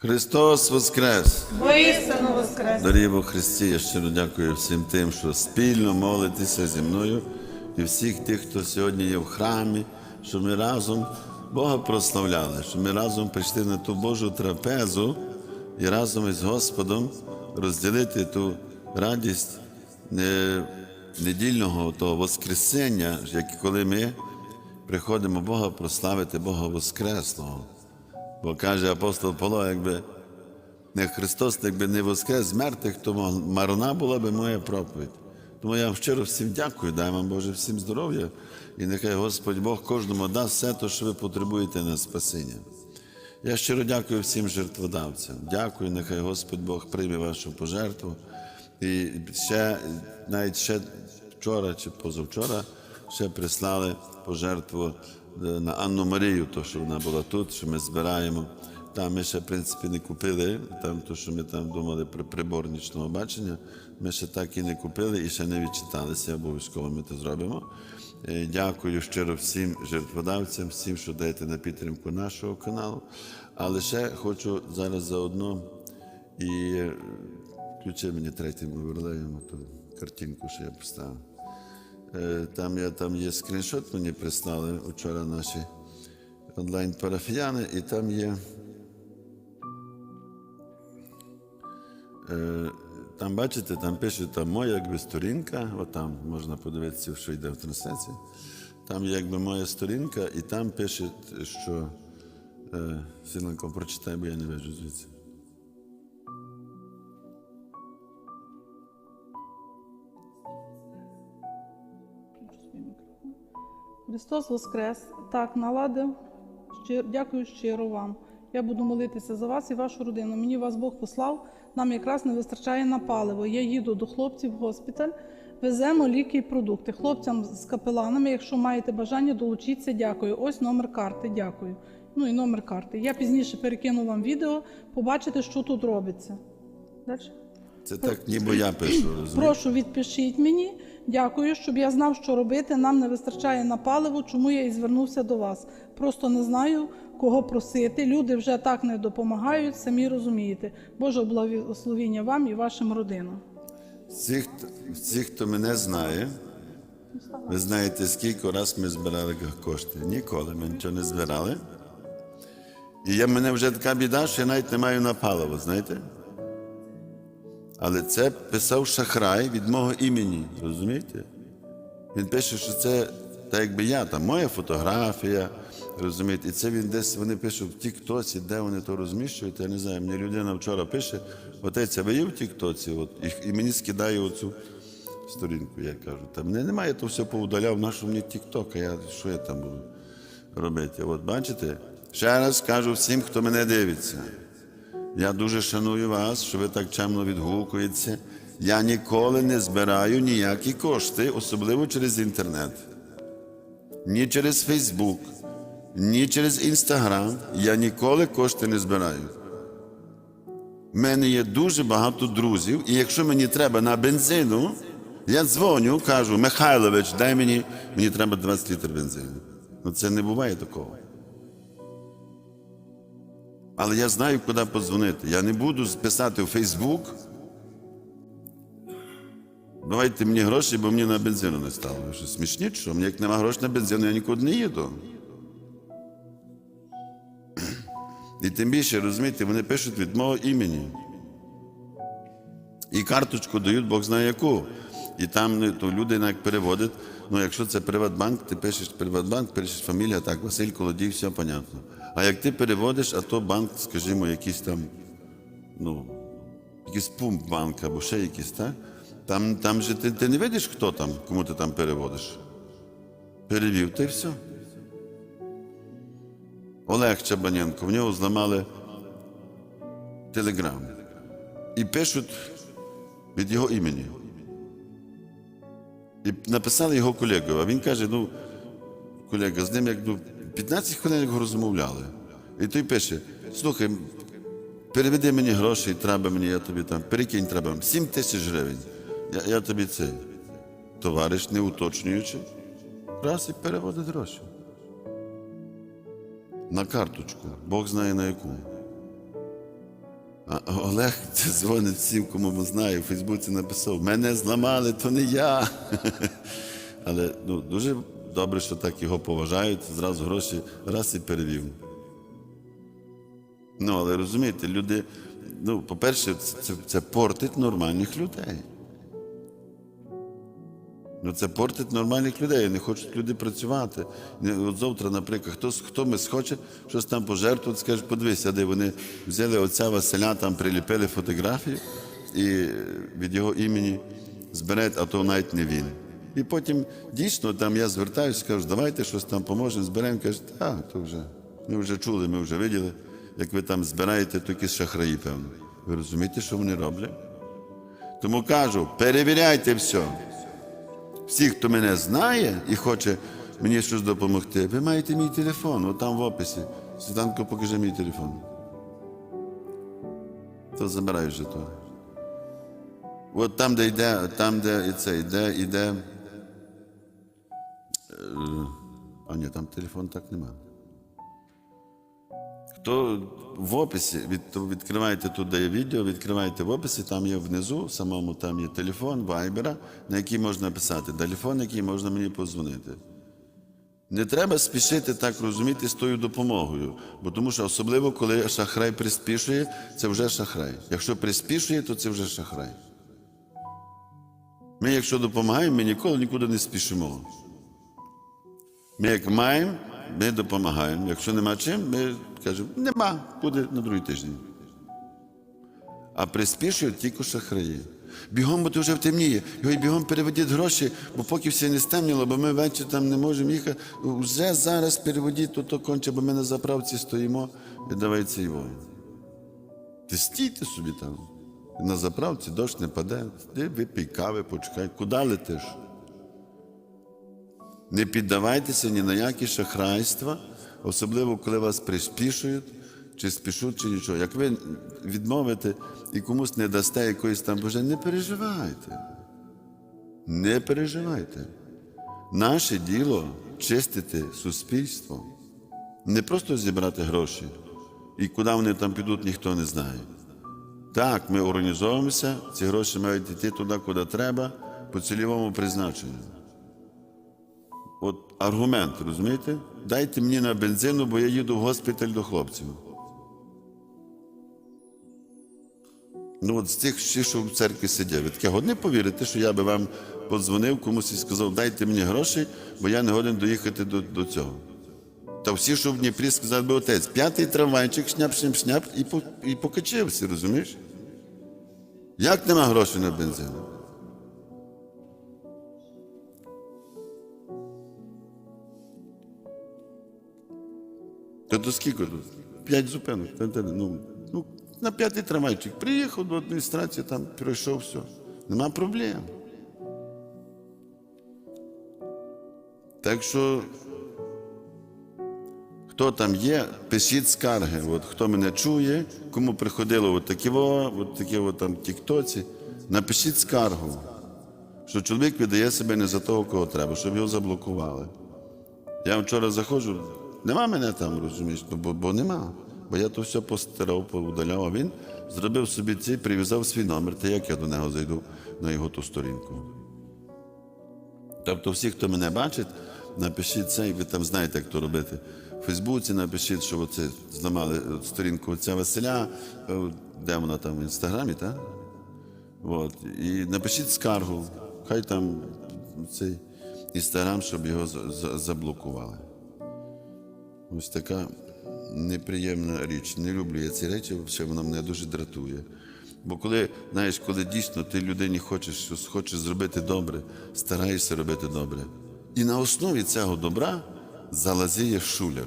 Христос Воскрес! Воістину воскрес! Во Христі, я щиро дякую всім тим, що спільно молитеся зі мною і всіх тих, хто сьогодні є в храмі, що ми разом Бога прославляли, що ми разом прийшли на ту Божу трапезу і разом із Господом розділити ту радість недільного того Воскресення, як коли ми приходимо Бога прославити Бога Воскреслого. Бо каже апостол Павло, якби не Христос, якби не воскрес з мертвих, то марна була би моя проповідь. Тому я вам щиро всім дякую, дай вам Боже всім здоров'я, і нехай Господь Бог кожному дасть все те, що ви потребуєте на спасіння. Я щиро дякую всім жертводавцям. Дякую, нехай Господь Бог прийме вашу пожертву. І ще, навіть ще вчора чи позавчора ще прислали пожертву на Анну Марію, то що вона була тут, що ми збираємо. Там ми ще, в принципі, не купили, там то, що ми там думали про прибор нічного бачення, ми ще так і не купили і ще не відчиталися, обов'язково ми це зробимо. Е, Дякую щиро всім жертводавцям, всім, що даєте на підтримку нашого каналу. Але ще хочу зараз заодно і е, включи мені третім оверлеєм ту картинку, що я поставив. Там, я, там є скріншот, мені прислали вчора наші онлайн-парафіяни, і там є. Там, бачите, там пише, там моя якби сторінка, отам можна подивитися, що йде в трансляції. Там є якби моя сторінка, і там пише, що Сіленко, прочитай, бо я не бачу звідси. Христос Воскрес! Так, наладив. Дякую щиро вам. Я буду молитися за вас і вашу родину. Мені вас Бог послав. Нам якраз не вистачає на паливо. Я їду до хлопців в госпіталь, веземо ліки і продукти. Хлопцям з капеланами, якщо маєте бажання, долучіться. Дякую. Ось номер карти. Дякую. Ну і номер карти. Я пізніше перекину вам відео, побачите, що тут робиться. Далі. Це так, ніби я пишу? Прошу, відпишіть мені. Дякую, щоб я знав, що робити. Нам не вистачає на паливо, чому я і звернувся до вас. Просто не знаю, кого просити. Люди вже так не допомагають, самі розумієте. Боже благословіння вам і вашим родинам. Всі, хто- всі, хто мене знає, ви знаєте, скільки раз ми збирали кошти. Ніколи ми нічого не збирали. І я, мене вже така біда, що я навіть не маю на паливо, знаєте? Але це писав шахрай від мого імені, розумієте? Він пише, що це так якби я, там моя фотографія, розумієте, і це він десь вони пишуть в Тіктоці, де вони то розміщують, я не знаю. Мені людина вчора пише, отець, а ви є в Тіктоці? От, і, і мені скидає оцю сторінку, я кажу. Та мене немає, то все поудаляв, нашу мені Тікток, а я що я там буду робити? От бачите? Ще раз кажу всім, хто мене дивиться. Я дуже шаную вас, що ви так чемно відгукуєтеся. Я ніколи не збираю ніякі кошти, особливо через інтернет. Ні через Фейсбук, ні через Інстаграм. Я ніколи кошти не збираю. У мене є дуже багато друзів, і якщо мені треба на бензину, я дзвоню, кажу, Михайлович, дай мені, мені треба 20 літрів бензину. Ну це не буває такого. Але я знаю, куди подзвонити. Я не буду писати в Фейсбук. Давайте мені гроші, бо мені на бензину не стало. Що смішні, що? Мені як нема грошей на бензину, я нікуди не їду. І тим більше, розумієте, вони пишуть від мого імені. І карточку дають, Бог знає яку. І там то люди як переводять. Ну, якщо це Приватбанк, ти пишеш Приватбанк, пишеш фамілія, так, Василь Колодій, все понятно. А як ти переводиш, а то банк, скажімо, якийсь там, ну, якийсь пункт банк або ще якийсь, так? Там, там же ти, ти не видиш, хто там, кому ти там переводиш. Перевів, ти все. Олег Чабаненко, в нього зламали телеграм. І пишуть від його імені. І написали його колегу, а він каже: ну, колега, з ним як ну, 15 хвилин як розмовляли. І той пише: слухай, переведи мені гроші, треба мені, я тобі там, перекинь треба 7 тисяч гривень. Я, я тобі це. Товариш, не уточнюючи, раз і переводить гроші. На карточку, Бог знає на яку. Олег дзвонить всім, кому ми знаю, у Фейсбуці написав: мене зламали, то не я. Але ну, дуже добре, що так його поважають, зразу гроші раз і перевів. Ну, але розумієте, люди, ну, по-перше, це, це портить нормальних людей. Ну, це портить нормальних людей, не хочуть люди працювати. От завтра, наприклад, хтось, хто ми схоче щось там пожертвувати, скаже, подивися, де вони взяли отця Василя, там приліпили фотографію і від його імені зберуть, а то навіть не він. І потім дійсно там я звертаюся, кажу, давайте щось там поможемо, зберемо. Каже, так, то вже. Ми вже чули, ми вже виділи, як ви там збираєте, то шахраї, певно. Ви розумієте, що вони роблять? Тому кажу, перевіряйте все. Всі, хто мене знає і хоче мені щось допомогти, ви маєте мій телефон, от там в описі. Світанко, покажи мій телефон. То забирай вже то. От там, де йде, там, де і це йде, йде. е, А ні, там телефон так нема. Хто в описі, від, то відкриваєте є відео, відкриваєте в описі, там є внизу, самому там є телефон, вайбера, на який можна писати, телефон, який можна мені подзвонити. Не треба спішити так розуміти з тою допомогою, бо тому що особливо, коли шахрай приспішує, це вже шахрай. Якщо приспішує, то це вже шахрай. Ми, якщо допомагаємо, ми ніколи нікуди не спішимо. Ми як маємо, ми допомагаємо. Якщо нема чим, ми кажемо, нема, буде на другий тиждень. А приспішують тільки шахраї. Бігом, бо то вже втемніє. Його й бігом переведіть гроші, бо поки все не стемніло, бо ми ввечері там не можемо їхати. Вже зараз переведіть, то то конче, бо ми на заправці стоїмо і давайте його. Ти стійте собі там. На заправці дощ не паде. Ти випий кави, почекай. Куди летиш? Не піддавайтеся ні на які шахрайства, особливо коли вас приспішують, чи спішуть, чи нічого. Як ви відмовите і комусь не дасте якоїсь там боже, не переживайте. Не переживайте. Наше діло чистити суспільство, не просто зібрати гроші, і куди вони там підуть, ніхто не знає. Так, ми організовуємося, ці гроші мають йти туди, куди треба, по цільовому призначенню. Аргумент, розумієте? Дайте мені на бензину, бо я їду в госпіталь до хлопців. Ну, от з тих, що в церкві сидять, ви таке годне повірите, що я би вам подзвонив комусь і сказав, дайте мені гроші, бо я не годен доїхати до, до цього. Та всі, що в Дніпрі, сказали би отець, п'ятий трамвайчик, шняп, шняп, шняп, і, по, і покачився, розумієш? Як нема грошей на бензин? Та до скільки тут? П'ять зупинок. Ну, ну, на п'ятий трамвайчик приїхав до адміністрації, там пройшов все. Нема проблем. Так що, хто там є, пишіть скарги. От хто мене чує, кому приходило от такі, от такі от там тіктоці, напишіть скаргу, що чоловік видає себе не за того, кого треба, щоб його заблокували. Я вчора заходжу, нема мене там, розумієш, ну, бо, бо нема. Бо я то все постирав, поудаляв, а він зробив собі цей, прив'язав свій номер, та як я до нього зайду на його ту сторінку. Тобто, всі, хто мене бачить, напишіть це, і ви там знаєте, як то робити. В Фейсбуці напишіть, що оце зламали сторінку отця Василя, е, де вона там в інстаграмі, так? От. І напишіть скаргу, хай там цей інстаграм, щоб його за- за- заблокували. Ось така неприємна річ. Не люблю я ці речі, все вона мене дуже дратує. Бо коли, знаєш, коли дійсно ти людині хочеш щось хочеш зробити добре, стараєшся робити добре. І на основі цього добра залазіє шулер.